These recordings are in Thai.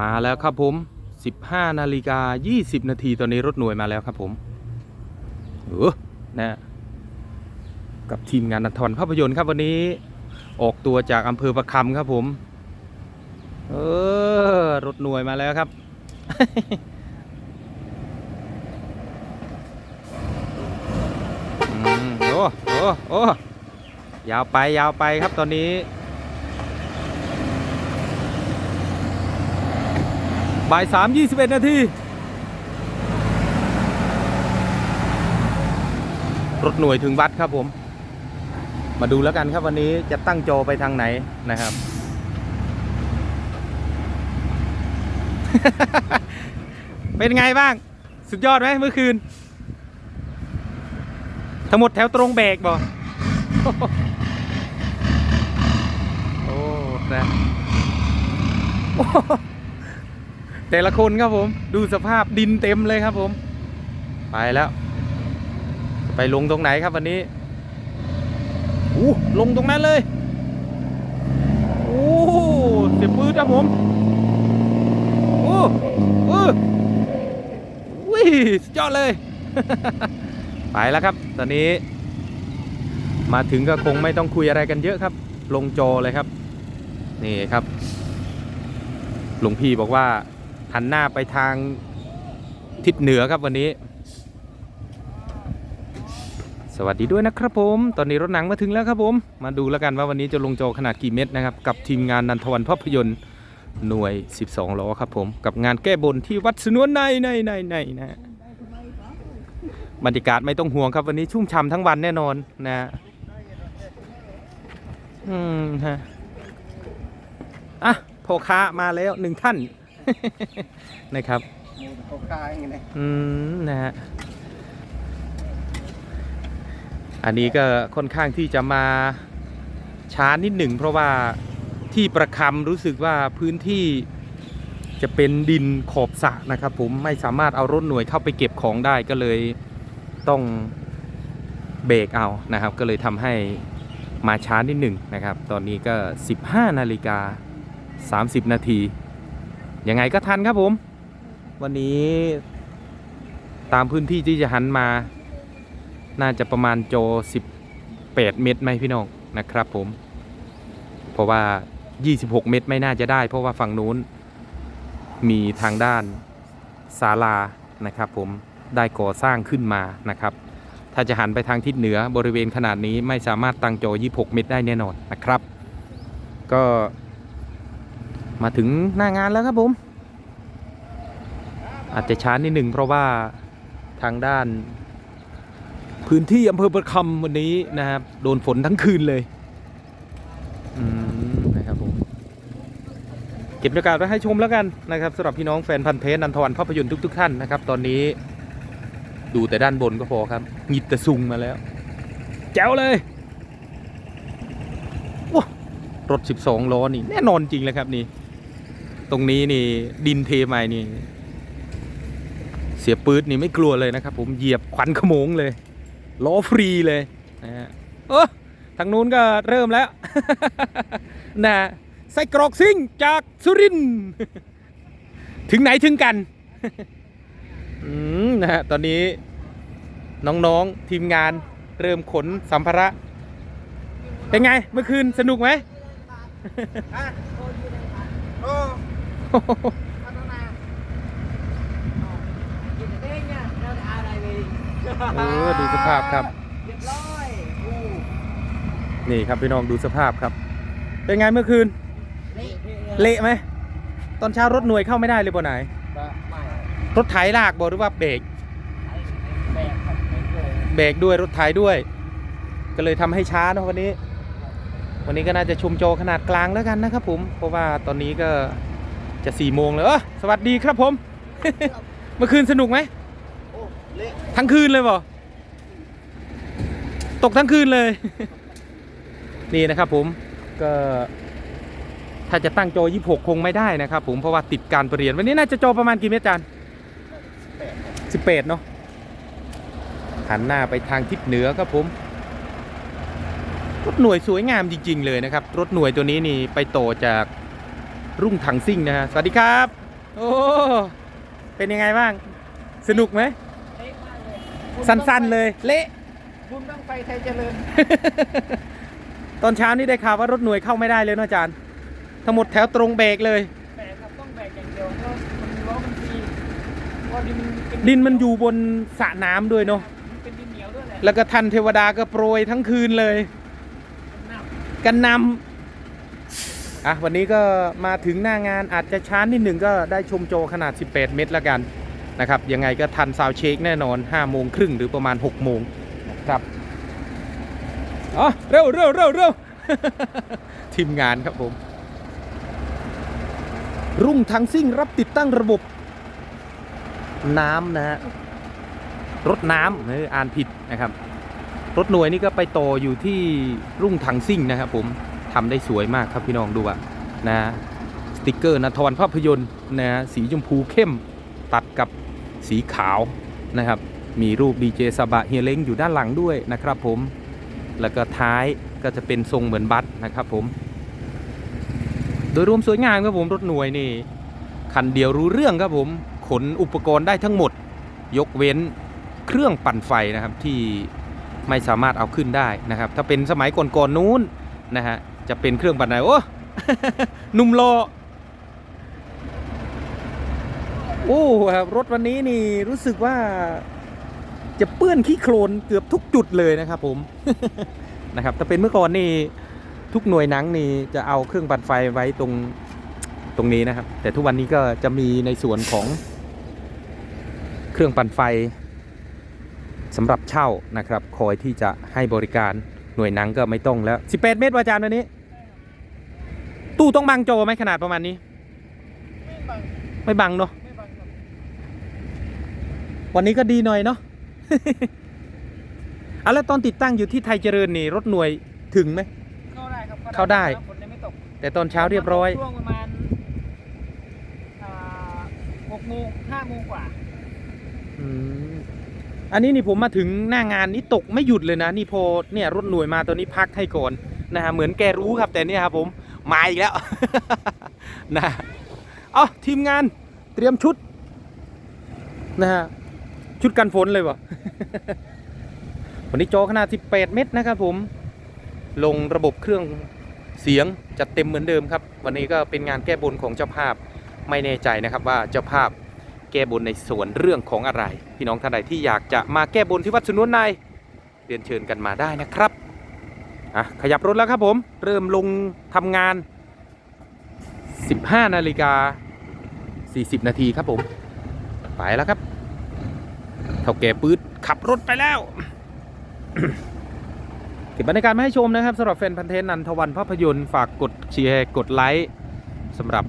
มาแล้วครับผม 15นาฬิกา20 นาทีตอนนี้รถหน่วยมาแล้วครับผมเออนะกับทีมงานนันทรภาพยนตร์ครับวันนี้ ออกตัวจากอำเภอประคำครับผม เออ รถหน่วยมาแล้วครับอืมโอ้โอ้โอ้ยาวไปยาวไปครับตอนนี้ บ่ายสามยี่สิบเอ็ดนาทีรถหน่วยถึงวัดครับผม มาดูแล้วกันครับวันนี้จะตั้งโจไปทางไหนนะครับ เป็นไงบ้าง สุดยอดไหมเมื่อคืน ทั้งหมดแถวตรงเบรกบ่โอ้นะโอ้ แต่ละคนครับผมดูสภาพดินเต็มเลยครับผม ไปแล้ว ไปลงตรงไหนครับวันนี้อู้ลงตรงนั้นเลยโอ้เสียบปืนครับผมโอ้เออวิสุดยอดเลย ไปแล้วครับ ตอนนี้ มาถึงก็คงไม่ต้องคุยอะไรกันเยอะครับ ลงจอเลยครับ นี่ครับหลวงพี่บอกว่า หันหน้าไปทางทิศเหนือครับวันนี้ สวัสดีด้วยนะครับผม ตอนนี้รถหนังมาถึงแล้วครับผม มาดูแล้วกันว่าวันนี้จะลงจอขนาดกี่เม็ดนะครับ กับทีมงานนันทวันภาพยนตร์หน่วย 12 ล้อครับผม กับงานแก้บนที่วัดสนวนในในในในนะบรรยากาศไม่ต้องห่วงครับวันนี้ชุ่มฉ่ำทั้งวันแน่นอนนะฮะอืมฮะอะพ่อค้ามาแล้วหนึ่งท่าน นะครับเขาคายอย่างนี้อืมนะฮะอันนี้ก็ค่อนข้างที่จะมาช้านิดหนึ่ง เพราะว่าที่ประคำรู้สึกว่าพื้นที่จะเป็นดินขอบสระนะครับ ผมไม่สามารถเอารถหน่วยเข้าไปเก็บของได้ก็เลยต้องเบรกเอานะครับ ก็เลยทำให้มาช้านิดหนึ่งนะครับ ตอนนี้ก็ 15 นาฬิกา 30 นาที ยังไงก็ทันครับผม วันนี้ตามพื้นที่ที่จะหันมา น่าจะประมาณโจ 18 เมตรไหมพี่น้องนะครับผม เพราะว่า 26 เมตรไม่น่าจะได้ เพราะว่าฝั่งนู้น มีทางด้านศาลานะครับ ผมได้ก่อสร้างขึ้นมานะครับ ถ้าจะหันไปทางทิศเหนือบริเวณขนาดนี้ไม่สามารถตั้งโจ 26 เมตรได้แน่นอนนะครับ ก็ มาถึงหน้างานแล้วครับผม อาจจะช้านิดหนึ่งเพราะว่าทางด้าน พื้นที่อำเภอประคำวันนี้นะครับ โดนฝนทั้งคืนเลยนะครับผมเก็บบรรยากาศไว้ให้ชมแล้วกันนะครับสำหรับพี่น้องแฟนพันธ์เพจนันทวันภาพยนตร์ทุก ๆ ท่านนะครับ ตอนนี้ดูแต่ด้านบนก็พอครับหยิบแต่ซุงมาแล้ว แจ๋วเลยว้ารถ 12 ล้อนี่ แน่นอนจริงเลยครับนี่ รงนี้นี่ดินเทใหม่นี่ เสียปื๊ดนี่ไม่กลัวเลยนะครับ ผมเหยียบควันขโมงเลยล้อฟรีเลยนะฮะเออทางนู้นก็เริ่มแล้วนะไส้กรอกซิ่งจากสุรินถึงไหนถึงกันอืมนะฮะตอนนี้น้องๆทีมงานเริ่มขนสัมภาระ เป็นไงเมื่อคืนสนุกไหม เออดูสภาพครับ เรียบร้อยนี่ครับพี่น้องดูสภาพครับ เป็นไงเมื่อคืน เละไหม ตอนเช้ารถหน่วยเข้าไม่ได้เลยบนไหนก็ไม่รถไถลากบอกหรือว่าเบรกเบรกด้วยรถไถด้วย ก็เลยทำให้ช้านะวันนี้ วันนี้ก็น่าจะชุมโจขนาดกลางแล้วกันนะครับผม เพราะว่าตอนนี้ก็ จะสี่โมงแล้วเออสวัสดีครับผม เมื่อคืนสนุกไหม โอ้เละทั้งคืนเลยบ่ตกทั้งคืนเลย นี่นะครับผมก็ ถ้าจะตั้งโจ26 คงไม่ได้นะครับผมเพราะว่าติดการประเรียน วันนี้น่าจะโจประมาณกี่เมตรจานแปด18 เนาะหันหน้าไปทางทิศเหนือครับผม รถหน่วยสวยงามจริง ๆ เลยนะครับ รถหน่วยตัวนี้นี่ไปโตจาก รุ่งถังซิ่งนะฮะ สวัสดีครับ โอ้ เป็นยังไงบ้าง สนุกไหม เละมากเลยสั้นๆเลย เละ บุญบังไฟไทยเจริญ ตอนเช้านี่ได้ข่าวว่ารถหน่วยเข้าไม่ได้เลยเนอะอาจารย์ ทั้งหมดแถวตรงเบรกเลยแบกครับต้องแบกอย่างเดียวเพราะมันล้อมันฟรีเพราะดินเป็ดินมันอยู่บนสระน้ำด้วยเนาะ มันเป็นดินเหนียวด้วยแหละแล้วก็ทันเทวดาก็โปรยทั้งคืนเลยมันหนักกันนำ อะวันนี้ก็มาถึงหน้างานอาจจะช้านิดหนึ่งก็ได้ชมโจขนาด 18 เมตรแล้วกันนะครับยังไงก็ทันซาวเช็คแน่นอน5โมงครึ่งหรือประมาณ6โมงครับอ๋อเร็วเร็วเร็วเร็วทีมงานครับผม รุ่งทางซิ่งรับติดตั้งระบบ น้ำนะฮะรถน้ำเอออ่านผิดนะครับ รถหน่วยนี่ก็ไปต่ออยู่ที่รุ่งถังซิ่งนะครับผม ทำได้สวยมากครับพี่น้องดูอะนะสติกเกอร์นทรภาพยนตร์นะสีชมพูเข้มตัดกับสีขาวนะครับ มีรูปดีเจสบะเฮียเล้งอยู่ด้านหลังด้วยนะครับผมแล้วก็ท้ายก็จะเป็นทรงเหมือนบัสนะครับผม โดยรวมสวยงามครับผมรถหน่วยนี่คันเดียวรู้เรื่องครับผมขนอุปกรณ์ได้ทั้งหมด ยกเว้นเครื่องปั่นไฟนะครับที่ไม่สามารถเอาขึ้นได้นะครับ ถ้าเป็นสมัยก่อนๆนู้นนะฮะ จะเป็นเครื่องปั่นไฟโอ้หนุ่มโลอโอ้ครับรถวันนี้นี่รู้สึกว่าจะเปื้อนขี้โคลนเกือบทุกจุดเลยนะครับผมนะครับถ้าเป็นเมื่อก่อนนี่ทุกหน่วยหนังนี่จะเอาเครื่องปั่นไฟไว้ตรงตรงนี้นะครับ แต่ทุกวันนี้ก็จะมีในส่วนของเครื่องปั่นไฟสำหรับเช่านะครับ คอยที่จะให้บริการ หน่วยหนังก็ไม่ต้องแล้ว 18 เมตรวาอาจารย์วันนี้ ตู้ต้องบังโจไหมขนาดประมาณนี้ ไม่บังไม่บังเนาะไม่บังครับวันนี้ก็ดีหน่อยเนาะ เอาแล้วตอนติดตั้งอยู่ที่ไทยเจริญนี่รถหน่วยถึงไหม เข้าได้ครับเข้าได้ ฝนยังไม่ตกแต่ตอนเช้าเรียบร้อย ช่วงประมาณอ่าหกโมงห้าโมงกว่า อืม อันนี้นี่ผมมาถึงหน้างานนี่ตกไม่หยุดเลยนะ นี่พอเนี่ยรถหน่วยมาตัวนี้พักให้ก่อนนะฮะเหมือนแกรู้ครับแต่เนี่ยครับผมมาอีกแล้วนะเอ๋อทีมงานเตรียมชุดนะฮะชุดกันฝนเลยวะวันนี้จอขนาด 18 เมตรนะครับผม ลงระบบเครื่องเสียงจัดเต็มเหมือนเดิมครับ วันนี้ก็เป็นงานแก้บนของเจ้าภาพไม่แน่ใจนะครับว่าเจ้าภาพ แก้บนในส่วนเรื่องของอะไร พี่น้องท่านใดที่อยากจะมาแก้บนที่วัดสุนุนในเรียนเชิญกันมาได้นะครับอะขยับรถแล้วครับผม เริ่มลงทำงาน 15 นาฬิกา 40 นาทีครับผม ไปแล้วครับเท่าแก่ปื๊ดขับรถไปแล้ว เก็บบรรยากาศมาให้ชมนะครับสำหรับแฟนพันธ์เทนนันทวันภาพยนตร์ฝากกดแชร์กดไลค์สำหรับ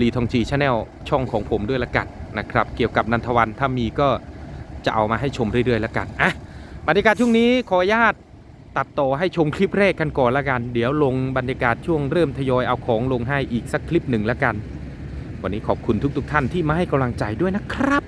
ลีทองจีชาแนลช่องของผมด้วยละกัน นะครับ เกี่ยวกับนันทวันถ้ามีก็จะเอามาให้ชมเรื่อยๆแล้วกันอะบรรยากาศช่วงนี้ขออนุญาตตัดต่อให้ชมคลิปแรกกันก่อนละกัน เดี๋ยวลงบรรยากาศช่วงเริ่มทยอยเอาของลงให้อีกสักคลิปหนึ่งละกัน วันนี้ขอบคุณทุกๆท่านที่มาให้กำลังใจด้วยนะครับ